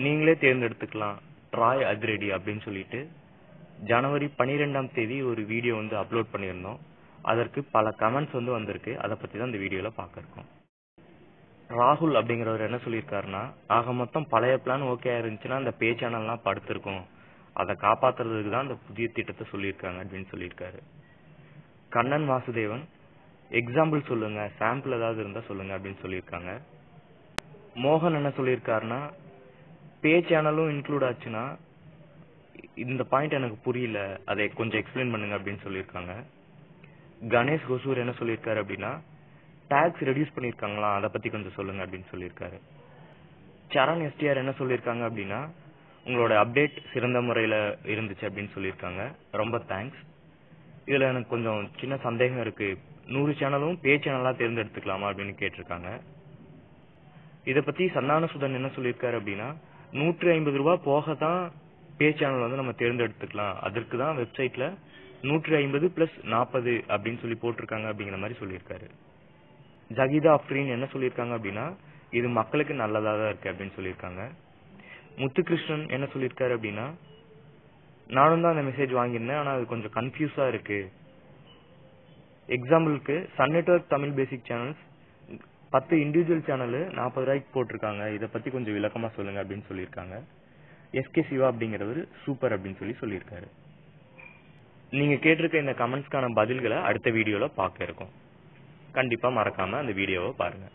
நீங்களே தேர்ந்தெடுத்துக்கலாம். ட்ராய் அதிரடி அப்படின்னு சொல்லிட்டு ஜனவரி பனிரெண்டாம் தேதி ஒரு வீடியோ வந்து அப்லோட் பண்ணியிருந்தோம். அதற்கு பல கமெண்ட்ஸ் வந்து வந்திருக்கு. அதை பத்தி தான் இந்த வீடியோல பார்க்க இருக்கோம். ராகுல் அப்படிங்கிறவர் என்ன சொல்லியிருக்காருன்னா ஆக மொத்தம் பழைய பிளான் ஓகே இருந்துச்சுன்னா அந்த பே சேனல்லாம் படுத்திருக்கும். அதை காப்பாத்துறதுக்கு தான் அந்த புதிய திட்டத்தை சொல்லியிருக்காங்க அப்படின்னு சொல்லியிருக்காரு. கண்ணன் வாசுதேவன் எக்ஸாம்பிள் சொல்லுங்க சாம்பிள் ஏதாவது இருந்தா சொல்லுங்க அப்படின்னு சொல்லியிருக்காங்க. மோகன் என்ன சொல்லியிருக்காருன்னா பே சேனலும் இன்க்ளூட் ஆச்சுன்னா இந்த பாயிண்ட் எனக்கு புரியல. அதை கொஞ்சம் எக்ஸ்பிளைன் பண்ணுங்க அப்படின்னு சொல்லியிருக்காங்க. கணேஷ் கோசூர் என்ன சொல்லியிருக்காரு அப்படின்னா டாக்ஸ் ரெடியூஸ் பண்ணியிருக்காங்களா? அதை பத்தி கொஞ்சம் சொல்லுங்க அப்படின்னு சொல்லியிருக்காரு. சரண் எஸ்டிஆர் என்ன சொல்லியிருக்காங்க அப்படின்னா உங்களோட அப்டேட் சிறந்த முறையில இருந்துச்சு அப்படின்னு சொல்லியிருக்காங்க. ரொம்ப தேங்க்ஸ் இதுல எனக்கு கொஞ்சம் சின்ன சந்தேகம் இருக்கு. நூறு சேனலும் பே சேனலா தேர்ந்தெடுத்துக்கலாமா அப்படின்னு கேட்டிருக்காங்க. இதை பத்தி சந்தான சுதன் என்ன சொல்லியிருக்காரு அப்படின்னா நூற்றி ஐம்பது ரூபாய் போக தான் பே சேனல் வந்து நம்ம தேர்ந்தெடுத்துக்கலாம். அதற்கு தான் வெப்சைட்ல நூற்றி ஐம்பது பிளஸ் நாற்பது அப்படின்னு சொல்லி போட்டிருக்காங்க அப்படிங்கிற மாதிரி சொல்லியிருக்காரு. ஜகிதா அஃப்ரீன் என்ன சொல்லியிருக்காங்க அப்படின்னா இது மக்களுக்கு நல்லதாக தான் இருக்கு அப்படின்னு சொல்லியிருக்காங்க. முத்துகிருஷ்ணன் என்ன சொல்லியிருக்காரு அப்படின்னா நானும் தான் அந்த மெசேஜ் வாங்கியிருந்தேன் ஆனால் அது கொஞ்சம் கன்ஃபியூஸா இருக்கு. எக்ஸாம்பிளுக்கு Sun network Tamil basic channels பத்து இண்டிவிஜுவல் சேனல் நாற்பது ரூபாய்க்கு போட்டிருக்காங்க. இதை பத்தி கொஞ்சம் விளக்கமா சொல்லுங்க அப்படின்னு சொல்லியிருக்காங்க. எஸ்கே சிவா அப்படிங்கிறவர் சூப்பர் அப்படின்னு சொல்லி சொல்லியிருக்காரு. நீங்க கேட்டிருக்க இந்த கமெண்ட்ஸ்க்கான பதில்களை அடுத்த வீடியோல பார்க்க இருக்கோம். கண்டிப்பா மறக்காம அந்த வீடியோவை பாருங்க.